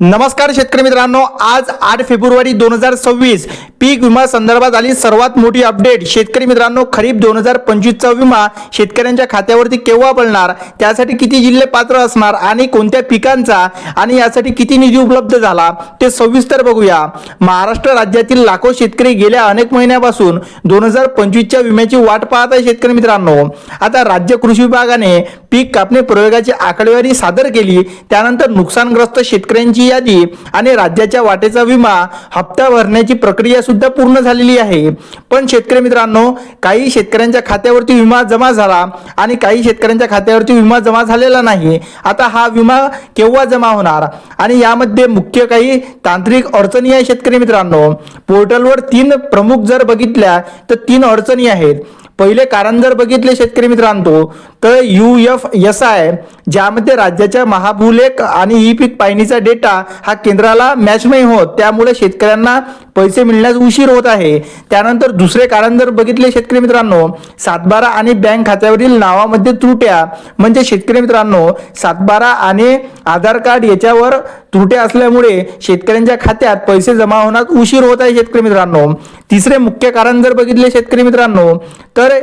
नमस्कार शेतकरी मित्रांनो आज आठ फेब्रुवारी दोन हजार सव्वीस. पीक विमा संदर्भात आली सर्वात मोठी अपडेट. शेतकरी मित्रांनो खरीप दोन हजार पंचवीसचा विमा शेतकऱ्यांच्या खात्यावरती केव्हा पडणार? त्यासाठी किती जिल्हे पात्र असणार? आणि कोणत्या पिकांचा? आणि यासाठी किती निधी उपलब्ध झाला? ते सविस्तर बघूया. महाराष्ट्र राज्यातील लाखो शेतकरी गेल्या अनेक महिन्यापासून दोन हजार पंचवीसच्या विम्याची वाट पाहत आहे शेतकरी मित्रांनो. आता राज्य कृषी विभागाने पीक कापणी प्रयोगाची आकडेवारी सादर केली. त्यानंतर नुकसानग्रस्त शेतकऱ्यांची यादी आणि राज्याच्या वाटेचा विमा हप्ता भरण्याची प्रक्रिया सुद्धा पूर्ण झालेली आहे. पण शेतकरी मित्रांनो काही शेतकऱ्यांच्या खात्यावरती विमा जमा झाला आणि काही शेतकऱ्यांच्या खात्यावरती विमा जमा झालेला नाही. आता हा विमा केव्हा जमा होणार? आणि यामध्ये मुख्य काही तांत्रिक अडचणी आहे शेतकरी मित्रांनो. पोर्टलवर तीन प्रमुख जर बघितल्या तर तीन अडचणी आहेत. पहिले कारण जर बघितले शेतकरी मित्रांनो तर यू एफ एस आय ज्यामध्ये राज्याच्या महाभूलेख आणि ई पीक पाहणीचा डेटा हा केंद्राला मॅच नाही होत त्यामुळे शेतकऱ्यांना पैसे मिळण्यास उशीर होत आहे. त्यानंतर दुसरे कारण जर बघितले शेतकरी मित्रांनो सातबारा आणि बँक खात्यावरील नावामध्ये त्रुट्या. म्हणजे शेतकरी मित्रांनो सातबारा आणि आधार कार्ड याच्यावर त्रुट्या असल्यामुळे शेतकऱ्यांच्या खात्यात पैसे जमा होण्यास उशीर होत आहे शेतकरी मित्रांनो. तिसरे मुख्य कारण जर बघितले शेतकरी मित्रांनो तर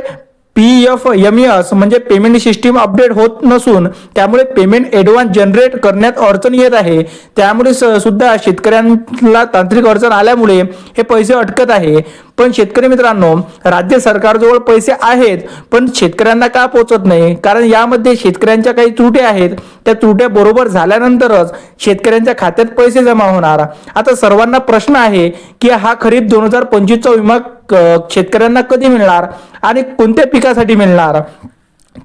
पी एफ एम एस म्हणजे पेमेंट सिस्टीम अपडेट होत नसून त्यामुळे पेमेंट ॲडव्हान्स जनरेट करण्यात अडचण येत आहे. त्यामुळे स- सुद्धा शेतकऱ्यांना तांत्रिक अडचण आल्यामुळे हे पैसे अटकत आहे. पण शेतकरी मित्रांनो राज्य सरकारजवळ पैसे आहेत पण शेतकऱ्यांना का पोचत नाही? कारण यामध्ये शेतकऱ्यांच्या काही त्रुट्या आहेत. त्या त्रुट्या बरोबर झाल्यानंतरच शेतकऱ्यांच्या खात्यात पैसे जमा होणार. आता सर्वांना प्रश्न आहे की हा खरीप दोन हजार पंचवीसचा विमा शेतकऱ्यांना कधी मिळणार आणि कोणत्या पिकासाठी मिळणार?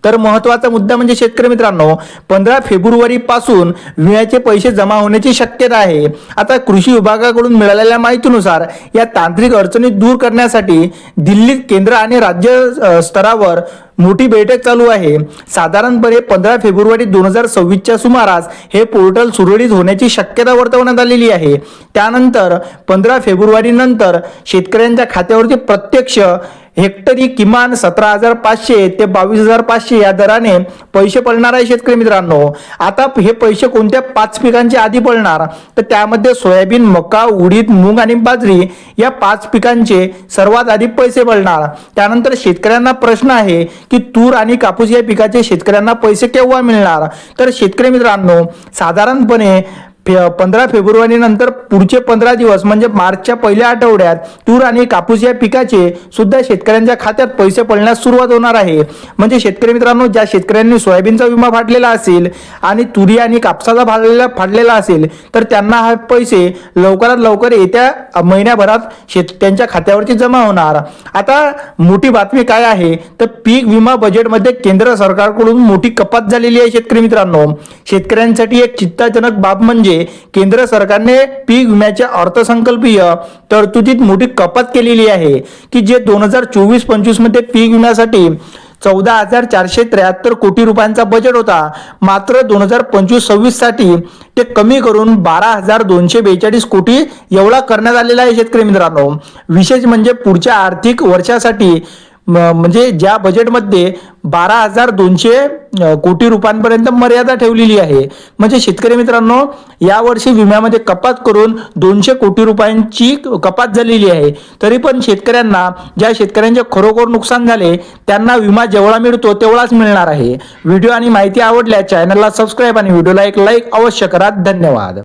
तर महत्त्वाचा मुद्दा म्हणजे शेतकरी मित्रांनो पंधरा फेब्रुवारी पासून विम्याचे पैसे जमा होण्याची शक्यता आहे. आता कृषी विभागाकडून मिळालेल्या माहितीनुसार या तांत्रिक अडचणी दूर करण्यासाठी दिल्लीत केंद्र आणि राज्य स्तरावर मोठी बैठक चालू आहे. साधारणपणे पंधरा फेब्रुवारी दोन हजार सव्वीसच्या सुमारास हे पोर्टल सुरळीत होण्याची शक्यता वर्तवण्यात आलेली आहे. त्यानंतर पंधरा फेब्रुवारी नंतर शेतकऱ्यांच्या खात्यावरती प्रत्यक्ष हेक्टरी किमान सतरा हजार पाचशे ते बावीस हजार पाचशे या दराने पैसे पडणार आहे शेतकरी मित्रांनो. आता हे पैसे कोणत्या पाच पिकांच्या आधी पडणार तर त्यामध्ये सोयाबीन मका उडीद मूग आणि बाजरी या पाच पिकांचे सर्वात आधी पैसे पडणार त्यानंतर शेतकऱ्यांना प्रश्न आहे की तूर आणि कापूस या पिकाचे शेतकऱ्यांना पैसे केव्हा मिळणार? तर शेतकरी मित्रांनो साधारणपणे पंधरा फेब्रुवारी नंतर पुढचे पंधरा दिवस म्हणजे मार्चच्या पहिल्या आठवड्यात तूर आणि कापूस या पिकाचे सुद्धा शेतकऱ्यांच्या खात्यात पैसे पडण्यास सुरुवात होणार आहे. म्हणजे शेतकरी मित्रांनो ज्या शेतकऱ्यांनी सोयाबीनचा विमा फाडलेला असेल आणि तुरी आणि कापसाचा फाडलेला फाडलेला असेल तर त्यांना हा पैसे लवकरात लवकर येत्या महिन्याभरात शेत त्यांच्या खात्यावरती जमा होणार. आता मोठी बातमी काय आहे? तर पीक विमा बजेटमध्ये केंद्र सरकारकडून मोठी कपात झालेली आहे शेतकरी मित्रांनो. शेतकऱ्यांसाठी एक चिंताजनक बाब म्हणजे केंद्र सरकारने पीक विम्याच्या अर्थसंकल्पीय तरतुदीत मोठी कपात केलेली आहे की जे दोन हजार चोवीस पंचवीसमध्ये पीक विम्यासाठी चौदा हजार चारशे त्र्याहत्तर कोटी रुपयांचा बजेट होता. मात्र दोन हजार पंचवीस सव्वीससाठी ते कमी करून बारा हजार दोनशे बेचाळीस कोटी एवढा करण्यात आलेला आहे शेतकरी मित्रांनो. विशेष म्हणजे पुढच्या आर्थिक वर्षासाठी म्हणजे ज्या बजेटमध्ये बारा हजार दोनशे कोटी रुपयांपर्यंत मर्यादा ठेवलेली आहे. म्हणजे शेतकरी मित्रांनो यावर्षी विम्यामध्ये कपात करून दोनशे कोटी रुपयांची कपात झालेली आहे. तरी पण शेतकऱ्यांना ज्या शेतकऱ्यांचे खरोखर नुकसान झाले त्यांना विमा जेवढा मिळतो तेवढाच मिळणार आहे. व्हिडिओ आणि माहिती आवडल्या चॅनलला सबस्क्राईब आणि व्हिडिओला एक लाईक अवश्य करा. धन्यवाद.